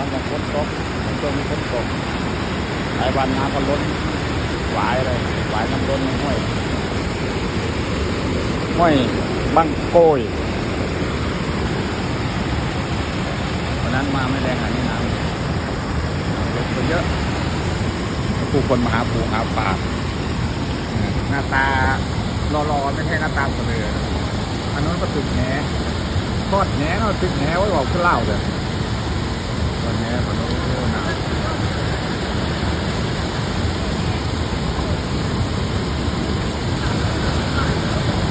อนจะฝนตกช่วงนี้ฝนตกหลายวันน้ำก็ล้นหวายเลยหวายน้ำล้นในห้วยห้วยบังโกยวันนั้นมาไม่แรงขนนี้น้ำลดไปเยอะผู้คนมาหาปูหาปลาหน้าตารอๆไม่ใช่หน้าตาเสลออันนั้นก็ตึกแหนทอดแหนเนาตึกแหนไว้บอกขึ้นเล่าเด้อ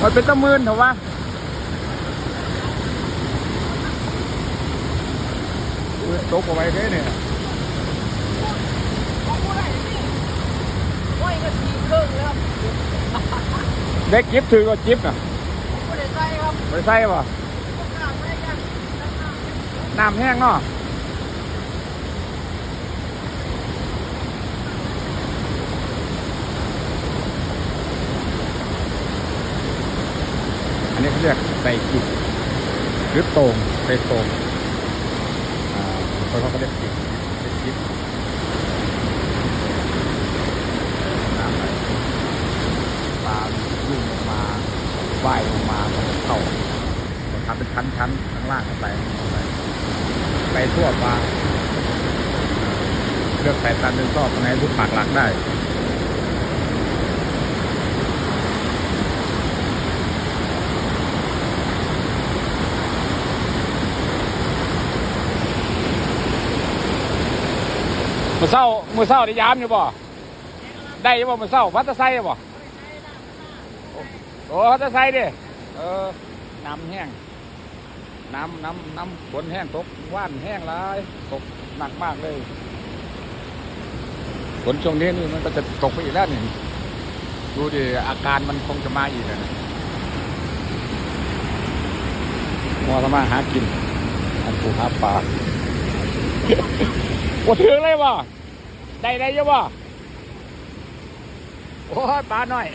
มันเป็นตะมืนเถอะวะปืนตกเอาไว้แค่เนี่ยโอ้ยก็ทีครึ่งแล้วเด็กจิ๊บถือก็จิ๊บน่ะไม่ได้ใส่ครับไปใส่ป่ะต้องการไม่กันน้ำแห้งเนาะ อันนี้เขาเรียกใส่กิบหรือโตงใส่โตงอ่าคนเขาก็เรียกกิบเรียกกิบน้ำไหลปลาลุ่มลงมาว่ายลงมาเข้าทำเป็นชั้นๆข้างล่างไปไปไปทั่วปลาเลือกใส่ตันหนึ่งก็ตรงไหนรูปปากหลักได้ มือเศร้ามือเศร้าได้ยามอยู่บ่ ได้อยู่บ่มือเศร้าพัดตะไซบ่โอ้พัดตะไซดิเออน้ำแห้งน้ำน้ำน้ำฝนแห้งตกว่านแห้งหลายตกหนักมากเลยฝนช่วงนี้นี่มันก็จะตกไปอีกแล้วนี่ดูดิอาการมันคงจะมาอีกนะมัวทำมาหากินอันปูหาปลาโอ้ถึงเลยบ่ ได้ได้ยังบ่โอ้ยปลาหน่อย